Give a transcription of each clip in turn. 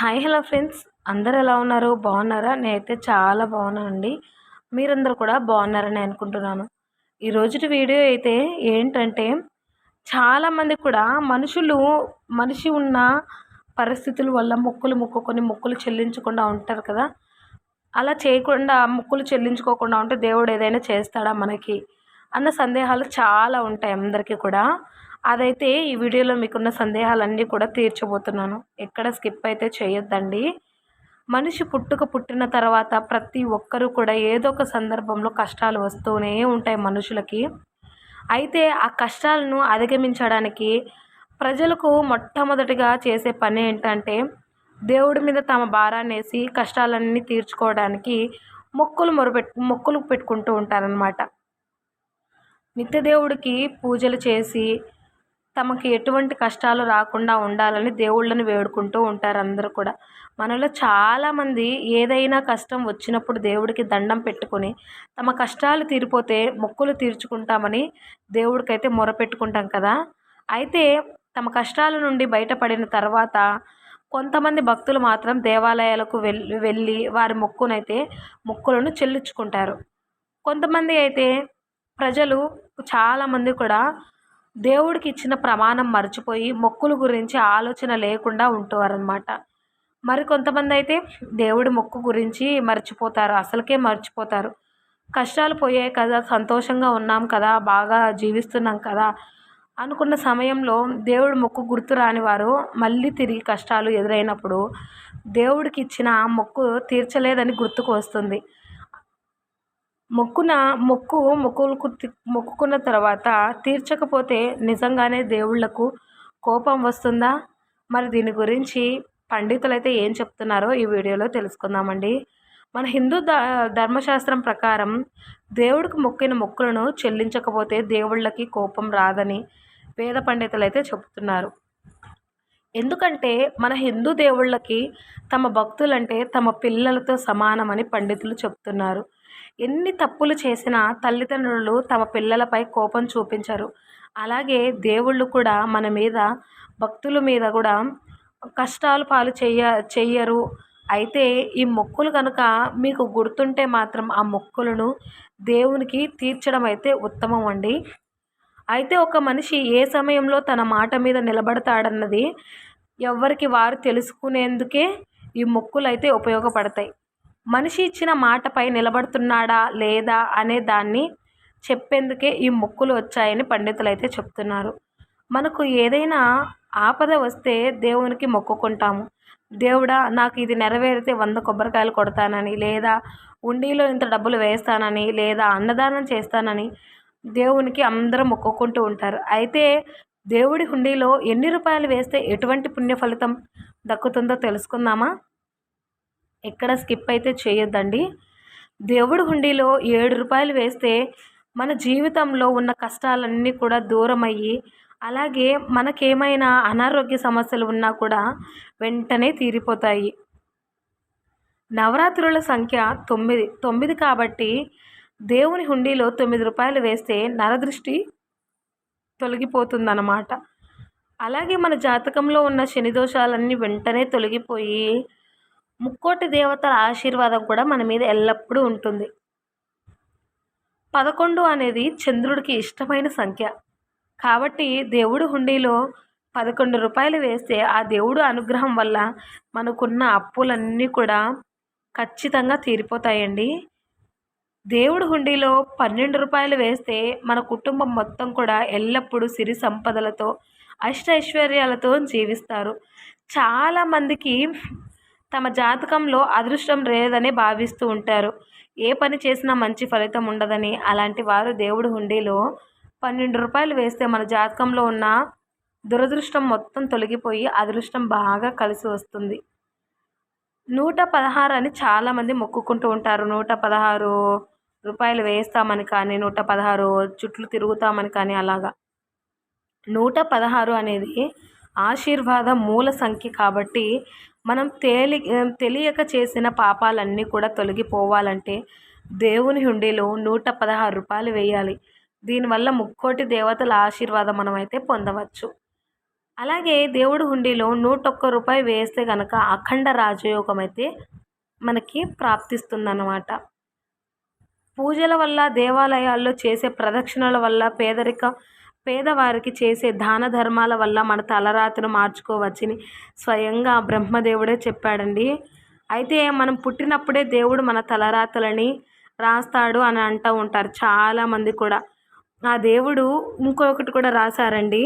Hi hello friends. అందరు ఎలా ఉన్నారు? బాగున్నారా? నేనైతే చాలా బాగున్నానండి. మీరందరూ కూడా బాగున్నారని అనుకుంటున్నాను. ఈ వీడియో అయితే ఏంటంటే చాలామంది కూడా మనుషులు మనిషి ఉన్న పరిస్థితుల వల్ల మొక్కులు మొక్కుకొని మొక్కులు చెల్లించకుండా ఉంటారు కదా. అలా చేయకుండా మొక్కులు చెల్లించుకోకుండా ఉంటే దేవుడు ఏదైనా చేస్తాడా మనకి? అన్న సందేహాలు చాలా ఉంటాయి అందరికీ కూడా. అదైతే ఈ వీడియోలో మీకున్న సందేహాలన్నీ కూడా తీర్చబోతున్నాను. ఎక్కడ స్కిప్ అయితే చేయొద్దండి. మనిషి పుట్టుక పుట్టిన తర్వాత ప్రతి ఒక్కరూ కూడా ఏదో ఒక సందర్భంలో కష్టాలు వస్తూనే ఉంటాయి మనుషులకి. అయితే ఆ కష్టాలను అధిగమించడానికి ప్రజలకు మొట్టమొదటిగా చేసే పని ఏంటంటే దేవుడి మీద తమ భారాన్ని వేసి కష్టాలన్నీ తీర్చుకోవడానికి మొక్కులు మొరపెట్ మొక్కులు పెట్టుకుంటూ ఉంటారనమాట నిత్యదేవుడికి పూజలు చేసి తమకు ఎటువంటి కష్టాలు రాకుండా ఉండాలని దేవుళ్ళని వేడుకుంటూ ఉంటారు అందరూ కూడా. మనలో చాలామంది ఏదైనా కష్టం వచ్చినప్పుడు దేవుడికి దండం పెట్టుకొని తమ కష్టాలు తీరిపోతే మొక్కులు తీర్చుకుంటామని దేవుడికైతే మొరపెట్టుకుంటాం కదా. అయితే తమ కష్టాల నుండి బయటపడిన తర్వాత కొంతమంది భక్తులు మాత్రం దేవాలయాలకు వెళ్ళి వెళ్ళి వారి మొక్కునైతే మొక్కులను చెల్లించుకుంటారు. కొంతమంది అయితే ప్రజలు చాలామంది కూడా దేవుడికి ఇచ్చిన ప్రమాణం మర్చిపోయి మొక్కుల గురించి ఆలోచన లేకుండా ఉంటారనమాట మరి కొంతమంది అయితే దేవుడి మొక్కు గురించి మర్చిపోతారు అసలుకే మర్చిపోతారు. కష్టాలు పోయాయి కదా సంతోషంగా ఉన్నాం కదా బాగా జీవిస్తున్నాం కదా అనుకున్న సమయంలో దేవుడి మొక్కు గుర్తు రాని వారు మళ్ళీ తిరిగి కష్టాలు ఎదురైనప్పుడు దేవుడికి ఇచ్చిన మొక్కు తీర్చలేదని గుర్తుకు వస్తుంది. మొక్కున మొక్కు మొక్కులకు మొక్కుకున్న తర్వాత తీర్చకపోతే నిజంగానే దేవుళ్ళకు కోపం వస్తుందా? మరి దీని గురించి పండితులు అయితే ఏం చెప్తున్నారో ఈ వీడియోలో తెలుసుకుందామండి. మన హిందూ ధర్మశాస్త్రం ప్రకారం దేవుడికి మొక్కిన మొక్కులను చెల్లించకపోతే దేవుళ్ళకి కోపం రాదని వేద పండితులు అయితే చెప్తున్నారు ఎందుకంటే మన హిందూ దేవుళ్ళకి తమ భక్తులంటే తమ పిల్లలతో సమానమని పండితులు చెప్తున్నారు ఎన్ని తప్పులు చేసినా తల్లిదండ్రులు తమ పిల్లలపై కోపం చూపించరు. అలాగే దేవుళ్ళు కూడా మన మీద భక్తుల మీద కూడా కష్టాలు పాలు చెయ్య చెయ్యరు అయితే ఈ మొక్కులు కనుక మీకు గుర్తుంటే మాత్రం ఆ మొక్కులను దేవునికి తీర్చడం అయితే ఉత్తమం అండి. అయితే ఒక మనిషి ఏ సమయంలో తన మాట మీద నిలబడతాడన్నది ఎవరికి వారు తెలుసుకునేందుకే ఈ మొక్కులు అయితే ఉపయోగపడతాయి. మనిషి ఇచ్చిన మాటపై నిలబడుతున్నాడా లేదా అనే దాన్ని చెప్పేందుకే ఈ మొక్కులు వచ్చాయని పండితులు అయితే చెప్తున్నారు. మనకు ఏదైనా ఆపద వస్తే దేవునికి మొక్కుకుంటాము. దేవుడా నాకు ఇది నెరవేరితే వంద కొబ్బరికాయలు కొడతానని లేదా ఉండీలో ఇంత డబ్బులు వేస్తానని లేదా అన్నదానం చేస్తానని దేవునికి అందరూ మొక్కుకుంటూ ఉంటారు. అయితే దేవుడి హుండీలో ఎన్ని రూపాయలు వేస్తే ఎటువంటి పుణ్య ఫలితం దక్కుతుందో తెలుసుకుందామా? ఎక్కడ స్కిప్ అయితే చేయొద్దండి. దేవుడి హుండీలో ఏడు రూపాయలు వేస్తే మన జీవితంలో ఉన్న కష్టాలన్నీ కూడా దూరం అయ్యి అలాగే మనకేమైనా అనారోగ్య సమస్యలు ఉన్నా కూడా వెంటనే తీరిపోతాయి. నవరాత్రుల సంఖ్య తొమ్మిది తొమ్మిది కాబట్టి దేవుని హుండీలో తొమ్మిది రూపాయలు వేస్తే నరదృష్టి తొలగిపోతుందన్నమాట. అలాగే మన జాతకంలో ఉన్న శని దోషాలన్నీ వెంటనే తొలగిపోయి ముక్కోటి దేవతల ఆశీర్వాదం కూడా మన మీద ఎల్లప్పుడూ ఉంటుంది. పదకొండు అనేది చంద్రుడికి ఇష్టమైన సంఖ్య. కాబట్టి దేవుడు హుండీలో పదకొండు రూపాయలు వేస్తే ఆ దేవుడు అనుగ్రహం వల్ల మనకున్న అప్పులన్నీ కూడా ఖచ్చితంగా తీరిపోతాయండి. దేవుడు హుండీలో పన్నెండు రూపాయలు వేస్తే మన కుటుంబం మొత్తం కూడా ఎల్లప్పుడూ సిరి సంపదలతో అష్ట ఐశ్వర్యాలతో జీవిస్తారు చాలామందికి తమ జాతకంలో అదృష్టం లేదని భావిస్తూ ఉంటారు. ఏ పని చేసినా మంచి ఫలితం ఉండదని అలాంటి వారు దేవుడు హుండీలో పన్నెండు రూపాయలు వేస్తే మన జాతకంలో ఉన్న దురదృష్టం మొత్తం తొలగిపోయి అదృష్టం బాగా కలిసి వస్తుంది. నూట పదహారు అని చాలామంది మొక్కుకుంటూ ఉంటారు. నూట పదహారు రూపాయలు వేస్తామని కానీ నూట పదహారు చుట్లు తిరుగుతామని కానీ అలాగా. నూట పదహారు అనేది ఆశీర్వాద మూల సంఖ్య కాబట్టి మనం తేలి తెలియక చేసిన పాపాలన్నీ కూడా తొలగిపోవాలంటే దేవుని హుండీలో నూట పదహారు రూపాయలు వేయాలి. దీనివల్ల ముక్కోటి దేవతల ఆశీర్వాదం మనమైతే పొందవచ్చు. అలాగే దేవుడి హుండీలో నూట ఒక్క రూపాయి వేస్తే కనుక అఖండ రాజయోగం అయితే మనకి ప్రాప్తిస్తుందన్నమాట. పూజల వల్ల దేవాలయాల్లో చేసే ప్రదక్షిణల వల్ల పేదరిక పేదవారికి చేసే దాన ధర్మాల వల్ల మన తలరాతను మార్చుకోవచ్చని స్వయంగా బ్రహ్మదేవుడే చెప్పాడండి. అయితే మనం పుట్టినప్పుడే దేవుడు మన తలరాతలని రాస్తాడు అని అంటూ ఉంటారు చాలామంది కూడా. ఆ దేవుడు ఇంకొకటి కూడా రాశారండి.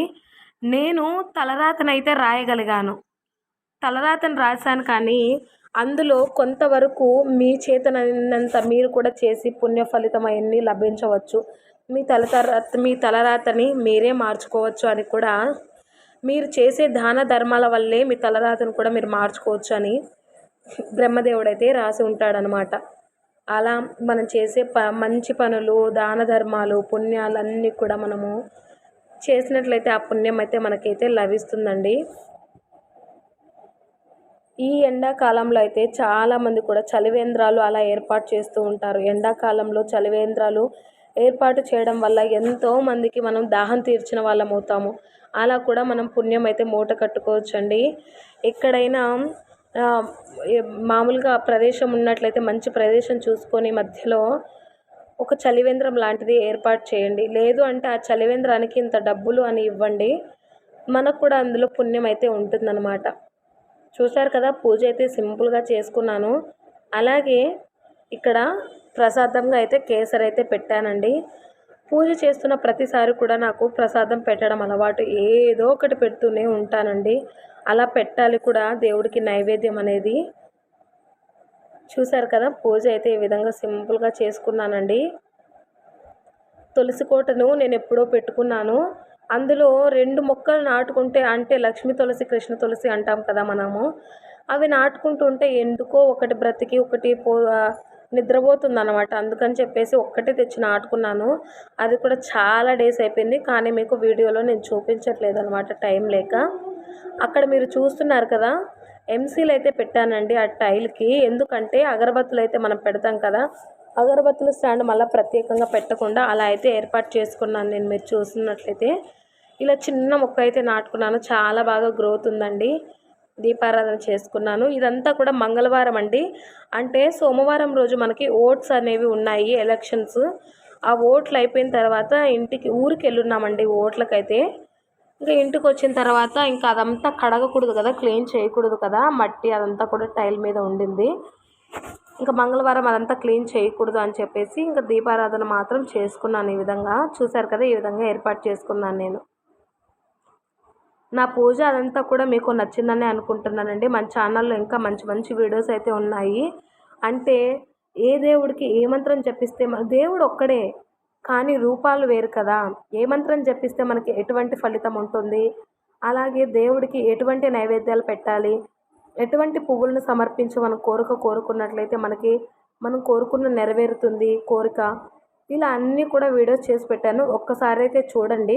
నేను తలరాతనైతే రాయగలిగాను. తలరాతను రాశాను కానీ అందులో కొంతవరకు మీ చేతనంత మీరు కూడా చేసి పుణ్య ఫలితం అవన్నీ లభించవచ్చు. మీ తలతర మీ తలరాతని మీరే మార్చుకోవచ్చు అని కూడా మీరు చేసే దాన ధర్మాల వల్లే మీ తలరాతను కూడా మీరు మార్చుకోవచ్చు అని బ్రహ్మదేవుడైతే రాసి ఉంటాడనమాట అలా మనం చేసే ప మంచి పనులు దాన ధర్మాలు పుణ్యాలన్నీ కూడా మనము చేసినట్లయితే ఆ పుణ్యం అయితే మనకైతే లభిస్తుందండి. ఈ ఎండాకాలంలో అయితే చాలామంది కూడా చలివేంద్రాలు అలా ఏర్పాటు చేస్తూ ఉంటారు. ఎండాకాలంలో చలివేంద్రాలు ఏర్పాటు చేయడం వల్ల ఎంతో మందికి మనం దాహం తీర్చిన వాళ్ళం అవుతాము. అలా కూడా మనం పుణ్యం అయితే మూట కట్టుకోవచ్చండి. ఎక్కడైనా మామూలుగా ప్రదేశం ఉన్నట్లయితే మంచి ప్రదేశం చూసుకొని మధ్యలో ఒక చలివేంద్రం లాంటిది ఏర్పాటు చేయండి. లేదు అంటే ఆ చలివేంద్రానికి ఇంత డబ్బులు అని ఇవ్వండి. మనకు కూడా అందులో పుణ్యం అయితే ఉంటుందన్నమాట. చూశారు కదా పూజ అయితే సింపుల్గా చేసుకున్నాను. అలాగే ఇక్కడ ప్రసాదంగా అయితే కేసరి అయితే పెట్టానండి. పూజ చేస్తున్న ప్రతిసారి కూడా నాకు ప్రసాదం పెట్టడం అలవాటు ఏదో ఒకటి పెడుతూనే ఉంటానండి. అలా పెట్టాలి కూడా దేవుడికి నైవేద్యం అనేది. చూశారు కదా పూజ అయితే ఈ విధంగా సింపుల్గా చేసుకున్నానండి. తులసి కోటను నేను ఎప్పుడో పెట్టుకున్నాను. అందులో రెండు మొక్కలు నాటుకుంటే అంటే లక్ష్మీ తులసి కృష్ణ తులసి అంటాం కదా మనము. అవి నాటుకుంటుంటే ఎందుకో ఒకటి బ్రతికి ఒకటి పో నిద్రపోతుంది అనమాట అందుకని చెప్పేసి ఒక్కటే తెచ్చి నాటుకున్నాను అది కూడా చాలా డేస్ అయిపోయింది. కానీ మీకు వీడియోలో నేను చూపించట్లేదు అనమాట టైం లేక. అక్కడ మీరు చూస్తున్నారు కదా ఎంసీలు అయితే పెట్టానండి ఆ టైల్కి ఎందుకంటే అగరబత్తులు అయితే మనం పెడతాం కదా అగరబత్తుల స్టాండ్ మళ్ళీ ప్రత్యేకంగా పెట్టకుండా అలా అయితే ఏర్పాటు చేసుకున్నాను నేను మీరు చూస్తున్నట్లయితే. ఇలా చిన్న మొక్క అయితే నాటుకున్నాను. చాలా బాగా గ్రోత్ ఉందండి. దీపారాధన చేసుకున్నాను. ఇదంతా కూడా మంగళవారం అండి. అంటే సోమవారం రోజు మనకి ఓట్స్ అనేవి ఉన్నాయి ఎలక్షన్స్. ఆ ఓట్లు అయిపోయిన తర్వాత ఇంటికి ఊరికి వెళ్ళున్నామండి ఓట్లకైతే. ఇంకా ఇంటికి వచ్చిన తర్వాత ఇంకా అదంతా కడగకూడదు కదా క్లీన్ చేయకూడదు కదా. మట్టి అదంతా కూడా టైల్ మీద ఉండింది. ఇంకా మంగళవారం అదంతా క్లీన్ చేయకూడదు అని చెప్పేసి ఇంకా దీపారాధన మాత్రం చేసుకున్నాను ఈ విధంగా. చూశారు కదా ఈ విధంగా ఏర్పాటు చేసుకున్నాను నేను. నా పూజ అదంతా కూడా మీకు నచ్చిందని అనుకుంటున్నానండి. మన ఛానల్లో ఇంకా మంచి మంచి వీడియోస్ అయితే ఉన్నాయి. అంటే ఏ దేవుడికి ఏ మంత్రం చెప్పిస్తే మన దేవుడు ఒక్కడే కానీ రూపాలు వేరు కదా. ఏ మంత్రం చెప్పిస్తే మనకి ఎటువంటి ఫలితం ఉంటుంది? అలాగే దేవుడికి ఎటువంటి నైవేద్యాలు పెట్టాలి? ఎటువంటి పువ్వులను సమర్పించి మనం కోరిక కోరుకున్నట్లయితే మనకి మనం కోరుకున్న నెరవేరుతుంది కోరిక. ఇలా అన్నీ కూడా వీడియోస్ చేసి పెట్టాను. ఒక్కసారి అయితే చూడండి.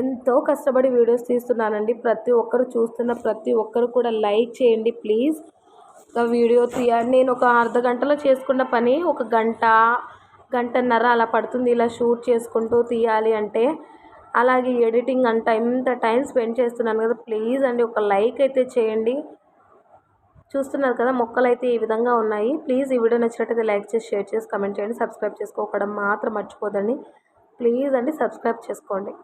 ఎంతో కష్టపడి వీడియోస్ తీస్తున్నానండి. ప్రతి ఒక్కరు చూస్తున్న ప్రతి ఒక్కరు కూడా లైక్ చేయండి ప్లీజ్. వీడియో తీయ నేను ఒక అర్ధ గంటలో చేసుకున్న పని ఒక గంట గంటన్నర అలా పడుతుంది. ఇలా షూట్ చేసుకుంటూ తీయాలి అంటే అలాగే ఎడిటింగ్ అంట ఇంత టైం స్పెండ్ చేస్తున్నాను కదా. ప్లీజ్ అండి ఒక లైక్ అయితే చేయండి. చూస్తున్నారు కదా మొక్కలు అయితే ఈ విధంగా ఉన్నాయి. ప్లీజ్ ఈ వీడియో నచ్చినట్టయితే లైక్ చేసి షేర్ చేసి కమెంట్ చేయండి. సబ్స్క్రైబ్ చేసుకోవడం మాత్రం మర్చిపోదండి. ప్లీజ్ అండి సబ్స్క్రైబ్ చేసుకోండి.